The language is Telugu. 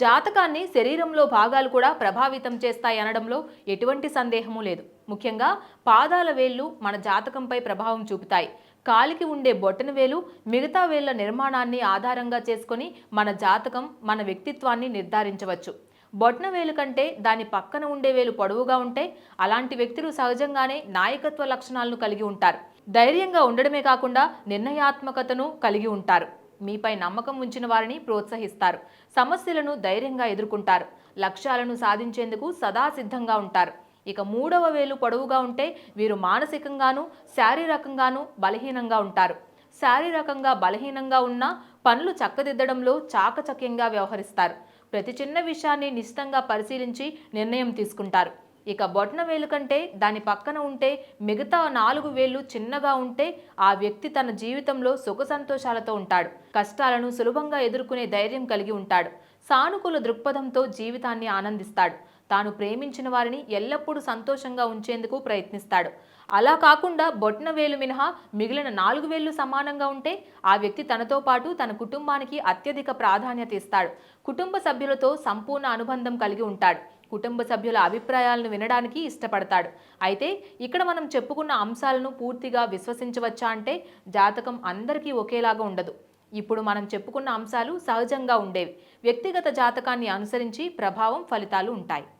జాతకాన్ని శరీరంలో భాగాలు కూడా ప్రభావితం చేస్తాయి అనడంలో ఎటువంటి సందేహము లేదు. ముఖ్యంగా పాదాల వేళ్ళు మన జాతకంపై ప్రభావం చూపుతాయి. కాలికి ఉండే బొట్టన వేలు మిగతా వేళ్ళ నిర్మాణాన్ని ఆధారంగా చేసుకొని మన జాతకం మన వ్యక్తిత్వాన్ని నిర్ధారించవచ్చు. బొట్న వేలు కంటే దాని పక్కన ఉండే వేలు పొడవుగా ఉంటే అలాంటి వ్యక్తులు సహజంగానే నాయకత్వ లక్షణాలను కలిగి ఉంటారు. ధైర్యంగా ఉండడమే కాకుండా నిర్ణయాత్మకతను కలిగి ఉంటారు. మీపై నమ్మకం ఉంచిన వారిని ప్రోత్సహిస్తారు. సమస్యలను ధైర్యంగా ఎదుర్కొంటారు. లక్ష్యాలను సాధించేందుకు సదా సిద్ధంగా ఉంటారు. ఇక మూడవ వేలు పొడవుగా ఉంటే వీరు మానసికంగానూ శారీరకంగానూ బలహీనంగా ఉంటారు. శారీరకంగా బలహీనంగా ఉన్న పనులు చక్కదిద్దడంలో చాకచక్యంగా వ్యవహరిస్తారు. ప్రతి చిన్న విషయాన్ని నిశ్చితంగా పరిశీలించి నిర్ణయం తీసుకుంటారు. ఇక బొట్న వేలు కంటే దాని పక్కన ఉంటే మిగతా నాలుగు వేళ్ళు చిన్నగా ఉంటే ఆ వ్యక్తి తన జీవితంలో సుఖ సంతోషాలతో ఉంటాడు. కష్టాలను సులభంగా ఎదుర్కొనే ధైర్యం కలిగి ఉంటాడు. సానుకూల దృక్పథంతో జీవితాన్ని ఆనందిస్తాడు. తాను ప్రేమించిన వారిని ఎల్లప్పుడూ సంతోషంగా ఉంచేందుకు ప్రయత్నిస్తాడు. అలా కాకుండా బొట్న వేలు మినహా మిగిలిన నాలుగు వేళ్ళు సమానంగా ఉంటే ఆ వ్యక్తి తనతో పాటు తన కుటుంబానికి అత్యధిక ప్రాధాన్యత ఇస్తాడు. కుటుంబ సభ్యులతో సంపూర్ణ అనుబంధం కలిగి ఉంటాడు. కుటుంబ సభ్యుల అభిప్రాయాలను వినడానికి ఇష్టపడతాడు. అయితే ఇక్కడ మనం చెప్పుకున్న అంశాలను పూర్తిగా విశ్వసించవచ్చా అంటే జాతకం అందరికీ ఒకేలాగా ఉండదు. ఇప్పుడు మనం చెప్పుకున్న అంశాలు సహజంగా ఉండేవి. వ్యక్తిగత జాతకాన్ని అనుసరించి ప్రభావం ఫలితాలు ఉంటాయి.